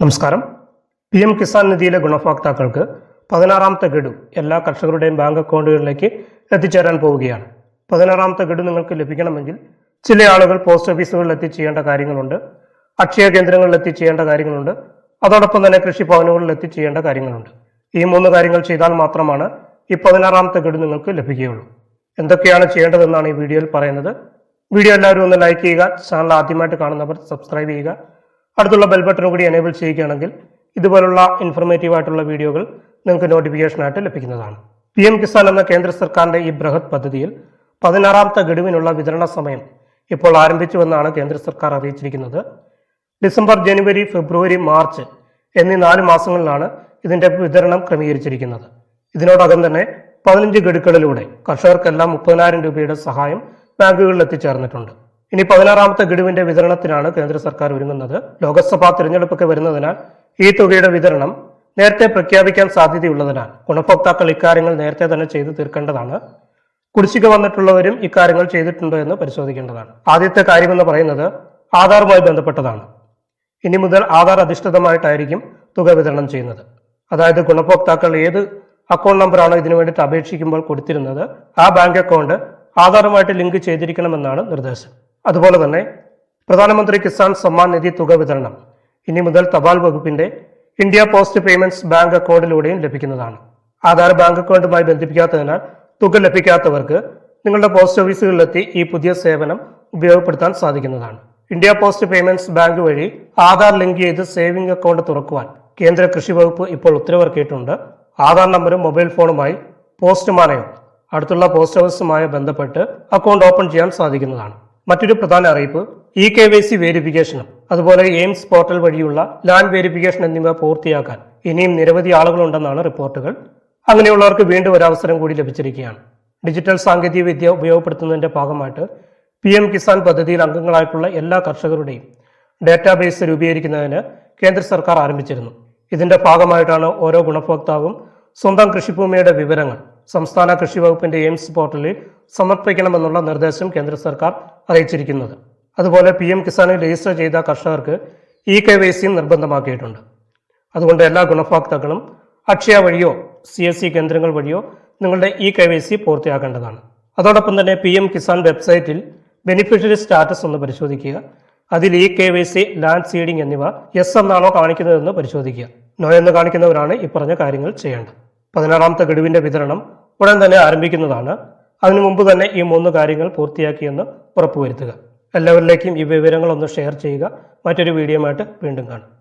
നമസ്കാരം. P M Kisan നിധിയിലെ ഗുണഭോക്താക്കൾക്ക് പതിനാറാമത്തെ ഗഡു എല്ലാ കർഷകരുടെയും ബാങ്ക് അക്കൗണ്ടുകളിലേക്ക് എത്തിച്ചേരാൻ പോവുകയാണ്. പതിനാറാമത്തെ ഗഡു നിങ്ങൾക്ക് ലഭിക്കണമെങ്കിൽ ചില ആളുകൾ പോസ്റ്റ് ഓഫീസുകളിൽ എത്തിച്ചേരേണ്ട കാര്യങ്ങളുണ്ട് അക്ഷയ കേന്ദ്രങ്ങളിൽ എത്തിച്ചേരേണ്ട കാര്യങ്ങളുണ്ട് അതോടൊപ്പം തന്നെ കൃഷിഭവനുകളിൽ എത്തിച്ചേരേണ്ട കാര്യങ്ങളുണ്ട്. ഈ മൂന്ന് കാര്യങ്ങൾ ചെയ്താൽ മാത്രമാണ് ഈ പതിനാറാമത്തെ ഗഡു നിങ്ങൾക്ക് ലഭിക്കുകയുള്ളൂ. എന്തൊക്കെയാണ് ചെയ്യേണ്ടതെന്നാണ് ഈ വീഡിയോയിൽ പറയുന്നത്. വീഡിയോ എല്ലാവരും ഒന്ന് ലൈക്ക് ചെയ്യുക ചാനൽ ആദ്യമായിട്ട് കാണുന്നവർ സബ്സ്ക്രൈബ് ചെയ്യുക അടുത്തുള്ള ബെൽ ബട്ടൺ കൂടി എനേബിൾ ചെയ്യുകയാണെങ്കിൽ ഇതുപോലുള്ള ഇൻഫർമേറ്റീവ് ആയിട്ടുള്ള വീഡിയോകൾ നിങ്ങൾക്ക് നോട്ടിഫിക്കേഷനായിട്ട് ലഭിക്കുന്നതാണ്. പി എം കിസാൻ എന്ന കേന്ദ്ര സർക്കാരിന്റെ ഈ ബൃഹത് പദ്ധതിയിൽ പതിനാറാമത്തെ ഗഡുവിനുള്ള വിതരണ സമയം ഇപ്പോൾ ആരംഭിച്ചുവെന്നാണ് കേന്ദ്ര സർക്കാർ അറിയിച്ചിരിക്കുന്നത്. ഡിസംബർ ജനുവരി ഫെബ്രുവരി മാർച്ച് എന്നീ നാല് മാസങ്ങളിലാണ് ഇതിന്റെ വിതരണം ക്രമീകരിച്ചിരിക്കുന്നത്. ഇതിനോടകം തന്നെ പതിനഞ്ച് ഗഡുക്കളിലൂടെ കർഷകർക്കെല്ലാം മുപ്പതിനായിരം രൂപയുടെ സഹായം ബാങ്കുകളിൽ എത്തിച്ചേർന്നിട്ടുണ്ട്. ഇനി പതിനാറാമത്തെ ഗഡുവിന്റെ വിതരണത്തിനാണ് കേന്ദ്ര സർക്കാർ ഒരുങ്ങുന്നത്. ലോക്സഭാ തിരഞ്ഞെടുപ്പൊക്കെ വരുന്നതിനാൽ ഈ തുകയുടെ വിതരണം നേരത്തെ പ്രഖ്യാപിക്കാൻ സാധ്യതയുള്ളതിനാൽ ഗുണഭോക്താക്കൾ ഇക്കാര്യങ്ങൾ നേരത്തെ തന്നെ ചെയ്തു തീർക്കേണ്ടതാണ്. കുടിശ്ശിക വന്നിട്ടുള്ളവരും ഇക്കാര്യങ്ങൾ ചെയ്തിട്ടുണ്ടോ എന്ന് പരിശോധിക്കേണ്ടതാണ്. ആദ്യത്തെ കാര്യമെന്ന് പറയുന്നത് ആധാറുമായി ബന്ധപ്പെട്ടതാണ്. ഇനി മുതൽ ആധാർ അധിഷ്ഠിതമായിട്ടായിരിക്കും തുക വിതരണം ചെയ്യുന്നത്. അതായത് ഗുണഭോക്താക്കൾ ഏത് അക്കൗണ്ട് നമ്പറാണ് ഇതിനു വേണ്ടിയിട്ട് അപേക്ഷിക്കുമ്പോൾ കൊടുത്തിരുന്നത് ആ ബാങ്ക് അക്കൗണ്ട് ആധാറുമായിട്ട് ലിങ്ക് ചെയ്തിരിക്കണമെന്നാണ് നിർദ്ദേശം. അതുപോലെ തന്നെ പ്രധാനമന്ത്രി കിസാൻ സമ്മാൻ നിധി തുക വിതരണം. ഇനി മുതൽ തപാൽ വകുപ്പിന്റെ ഇന്ത്യ പോസ്റ്റ് പേയ്മെന്റ്സ് ബാങ്ക് അക്കൗണ്ടിലൂടെയും ലഭിക്കുന്നതാണ്. ആധാർ ബാങ്ക് അക്കൗണ്ടുമായി ബന്ധിപ്പിക്കാത്തതിനാൽ തുക ലഭിക്കാത്തവർക്ക് നിങ്ങളുടെ പോസ്റ്റ് ഓഫീസുകളിലെത്തി ഈ പുതിയ സേവനം ഉപയോഗപ്പെടുത്താൻ സാധിക്കുന്നതാണ്. ഇന്ത്യ പോസ്റ്റ് പേയ്മെന്റ്സ് ബാങ്ക് വഴി ആധാർ ലിങ്ക് ചെയ്ത് സേവിംഗ് അക്കൗണ്ട് തുറക്കുവാൻ കേന്ദ്ര കൃഷി വകുപ്പ് ഇപ്പോൾ ഉത്തരവിറക്കിയിട്ടുണ്ട്. ആധാർ നമ്പറും മൊബൈൽ ഫോണുമായി പോസ്റ്റ്മാനെയോ അടുത്തുള്ള പോസ്റ്റ് ഓഫീസുമായി ബന്ധപ്പെട്ട് അക്കൗണ്ട് ഓപ്പൺ ചെയ്യാൻ സാധിക്കുന്നതാണ്. മറ്റൊരു പ്രധാന അറിയിപ്പ് ഇ കെ വൈ സി വേരിഫിക്കേഷനും അതുപോലെ എയിംസ് പോർട്ടൽ വഴിയുള്ള ലാൻഡ് വേരിഫിക്കേഷൻ എന്നിവ പൂർത്തിയാക്കാൻ ഇനിയും നിരവധി ആളുകളുണ്ടെന്നാണ് റിപ്പോർട്ടുകൾ. അങ്ങനെയുള്ളവർക്ക് വീണ്ടും ഒരു അവസരം കൂടി ലഭിച്ചിരിക്കുകയാണ്. ഡിജിറ്റൽ സാങ്കേതിക വിദ്യ ഉപയോഗപ്പെടുത്തുന്നതിന്റെ ഭാഗമായിട്ട് പി എം കിസാൻ പദ്ധതിയിൽ അംഗങ്ങളായിട്ടുള്ള എല്ലാ കർഷകരുടെയും ഡാറ്റാബേസ് രൂപീകരിക്കുന്നതിന് കേന്ദ്ര സർക്കാർ ആരംഭിച്ചിരുന്നു. ഇതിന്റെ ഭാഗമായിട്ടാണ് ഓരോ ഗുണഭോക്താവും സ്വന്തം കൃഷിഭൂമിയുടെ വിവരങ്ങൾ സംസ്ഥാന കൃഷി വകുപ്പിന്റെ എയിംസ് പോർട്ടലിൽ സമർപ്പിക്കണമെന്നുള്ള നിർദ്ദേശം കേന്ദ്ര സർക്കാർ അറിയിച്ചിരിക്കുന്നത്. അതുപോലെ പി എം കിസാനിൽ രജിസ്റ്റർ ചെയ്ത കർഷകർക്ക് ഇ കെ വൈ സിയും നിർബന്ധമാക്കിയിട്ടുണ്ട്. അതുകൊണ്ട് എല്ലാ ഗുണഭോക്താക്കളും അക്ഷയ വഴിയോ സി എസ് സി കേന്ദ്രങ്ങൾ വഴിയോ നിങ്ങളുടെ ഇ കെ വൈ സി പൂർത്തിയാക്കേണ്ടതാണ്. അതോടൊപ്പം തന്നെ പി എം കിസാൻ വെബ്സൈറ്റിൽ ബെനിഫിഷ്യറി സ്റ്റാറ്റസ് ഒന്ന് പരിശോധിക്കുക. അതിൽ E K Y C land seeding എന്നിവ എസ് എന്നാണോ കാണിക്കുന്നതെന്ന് പരിശോധിക്കുക. നോ എന്ന് കാണിക്കുന്നവരാണ് ഈ പറഞ്ഞ കാര്യങ്ങൾ ചെയ്യേണ്ടത്. പതിനാറാമത്തെ ഗഡുവിന്റെ വിതരണം ഉടൻ തന്നെ ആരംഭിക്കുന്നതാണ്. അതിനു മുമ്പ് തന്നെ ഈ മൂന്ന് കാര്യങ്ങൾ പൂർത്തിയാക്കിയെന്ന് ഉറപ്പുവരുത്തുക. എല്ലാവരിലേക്കും ഈ വിവരങ്ങളൊന്ന് ഷെയർ ചെയ്യുക. മറ്റൊരു വീഡിയോയുമായിട്ട് വീണ്ടും കാണാം.